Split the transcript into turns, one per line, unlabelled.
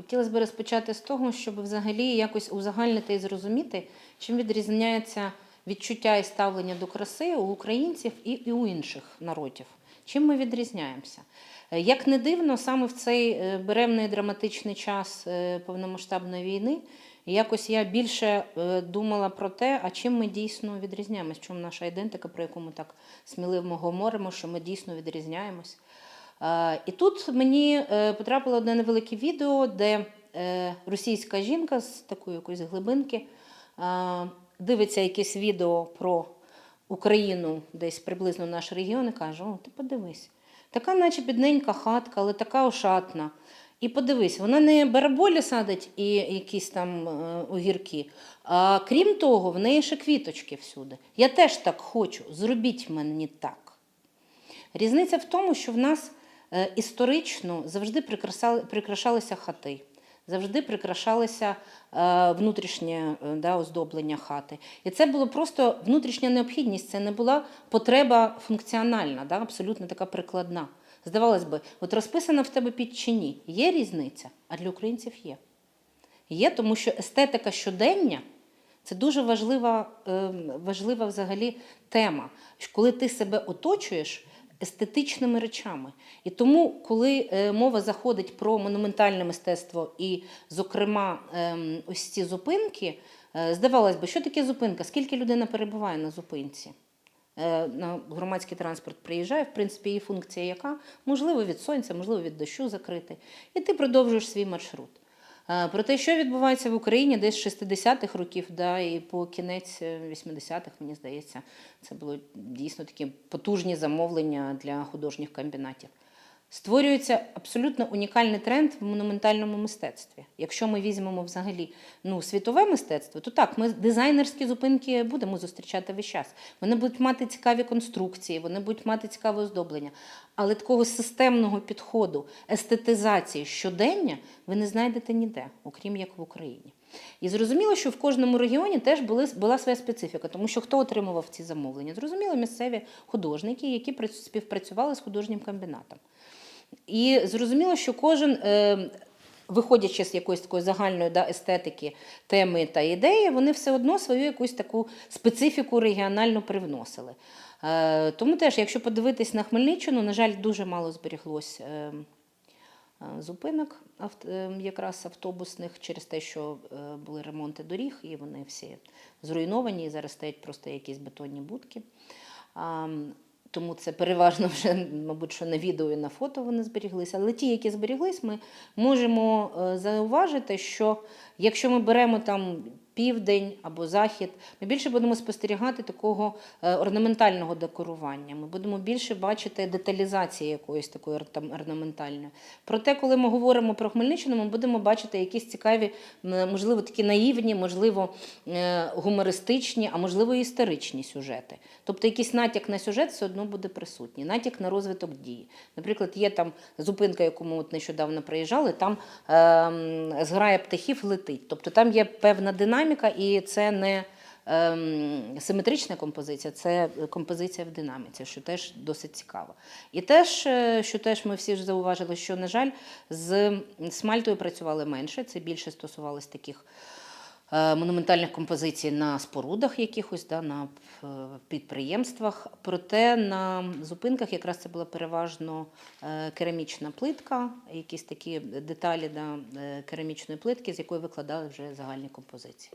Хотілося б розпочати з того, щоб взагалі якось узагальнити і зрозуміти, чим відрізняється відчуття і ставлення до краси у українців і, у інших народів. Чим ми відрізняємося? Е, Як не дивно, саме в цей е, беремний драматичний час е, повномасштабної війни, якось я більше думала про те, а чим ми дійсно відрізняємось, чому наша ідентика, про яку ми так сміливо говоримо, що ми дійсно відрізняємось. Е, І тут мені е, потрапило одне невелике відео, де е, російська жінка з такої якоїсь глибинки дивиться якесь відео про Україну, десь приблизно наш регіон, і каже: О, ти подивись, така, наче бідненька хатка, але така ошатна. І подивись, вона не бараболі садить і якісь там огірки. А крім того, в неї ще квіточки всюди. Я теж так хочу. Зробіть мені так. Різниця в тому, що в нас історично завжди прикрашалися хати, завжди прикрашалися е, внутрішнє е, да, оздоблення хати. І це було просто внутрішня необхідність, це не була потреба функціональна, да, абсолютно така прикладна. Здавалось би, от розписана в тебе під чи ні, є різниця, а для українців є. Є, тому що естетика щодення це дуже важлива, е, важлива взагалі тема, коли ти себе оточуєш естетичними речами. І тому, коли е, мова заходить про монументальне мистецтво і, зокрема, ем, ось ці зупинки, е, здавалось би, що таке зупинка? Скільки людина перебуває на зупинці? Е, на громадський транспорт приїжджає, в принципі, її функція яка? Можливо, від сонця, можливо, від дощу закрити. І ти продовжуєш свій маршрут. Е, Про те, що відбувається в Україні десь з 60-х років, да, і по кінець е, 80-х, мені здається, це було дійсно такі потужні замовлення для художніх комбінатів. Створюється абсолютно унікальний тренд в монументальному мистецтві. Якщо ми візьмемо взагалі ну, світове мистецтво, то так, ми дизайнерські зупинки будемо зустрічати весь час. Вони будуть мати цікаві конструкції, вони будуть мати цікаве оздоблення. Але такого системного підходу, естетизації щодення ви не знайдете ніде, окрім як в Україні. І зрозуміло, що в кожному регіоні теж були, була своя специфіка, тому що хто отримував ці замовлення? Зрозуміло, місцеві художники, які прац- співпрацювали з художнім комбінатом. І зрозуміло, що кожен, е, виходячи з якоїсь такої загальної да, естетики, теми та ідеї, вони все одно свою якусь таку специфіку регіональну привносили. Е, тому теж, якщо подивитись на Хмельниччину, на жаль, дуже мало зберіглось. е, е, Зупинок авт- е, якраз автобусних через те, що е, були ремонти доріг, і вони всі зруйновані, і зараз стоять просто якісь бетонні будки. М, Тому це переважно вже, мабуть, що на відео і на фото вони зберіглися. Але ті, які зберіглись, ми можемо е, зауважити, що якщо ми беремо там південь або захід, ми більше будемо спостерігати такого е, орнаментального декорування. Ми будемо більше бачити деталізації якоїсь такої ор- орнаментальної. Проте, коли ми говоримо про Хмельниччину, ми будемо бачити якісь цікаві, можливо, такі наївні, можливо, е, гумористичні, а можливо, історичні сюжети. Тобто якийсь натяк на сюжет все одно буде присутній, натяк на розвиток дії. Наприклад, є там зупинка, яку ми от нещодавно приїжджали, там ем, зграя птахів летить. Тобто там є певна динаміка, і це не ем, симетрична композиція, це композиція в динаміці, що теж досить цікаво. І теж, е, що теж ми всі ж зауважили, що, на жаль, з смальтою працювали менше, це більше стосувалось таких монументальних композицій на спорудах якихось, да, на е, підприємствах. Проте на зупинках якраз це була переважно е, керамічна плитка, якісь такі деталі да, е, керамічної плитки, з якої викладали вже загальні композиції.